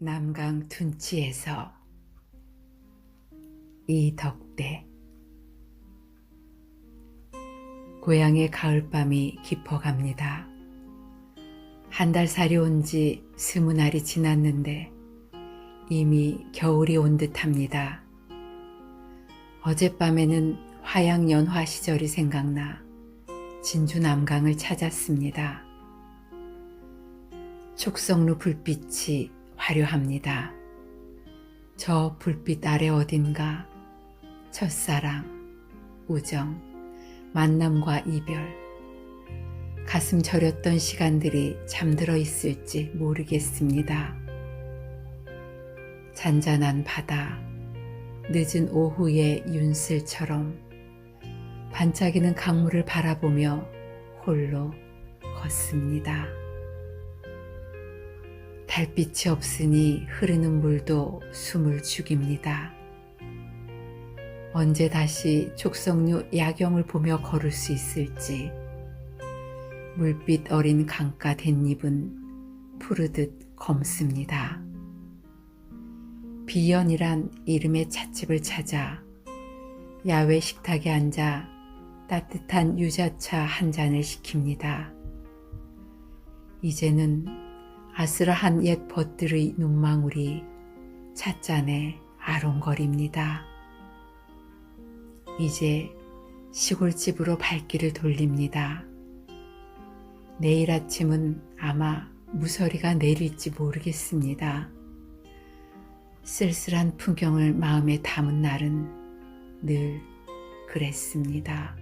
남강 둔치에서 이덕대 고향의 가을밤이 깊어갑니다. 한 달 살이 온 지 스무 날이 지났는데 이미 겨울이 온 듯합니다. 어젯밤에는 화양 연화 시절이 생각나 진주 남강을 찾았습니다. 촉성루 불빛이 화려합니다. 저 불빛 아래 어딘가 첫사랑, 우정, 만남과 이별, 가슴 저렸던 시간들이 잠들어 있을지 모르겠습니다. 잔잔한 바다, 늦은 오후의 윤슬처럼 반짝이는 강물을 바라보며 홀로 걷습니다. 달빛이 없으니 흐르는 물도 숨을 죽입니다. 언제 다시 촉성류 야경을 보며 걸을 수 있을지 물빛 어린 강가 댄잎은 푸르듯 검습니다. 비연이란 이름의 찻집을 찾아 야외 식탁에 앉아 따뜻한 유자차 한 잔을 시킵니다. 이제는 아슬한 옛 벗들의 눈망울이 찻잔에 아롱거립니다. 이제 시골집으로 발길을 돌립니다. 내일 아침은 아마 무서리가 내릴지 모르겠습니다. 쓸쓸한 풍경을 마음에 담은 날은 늘 그랬습니다.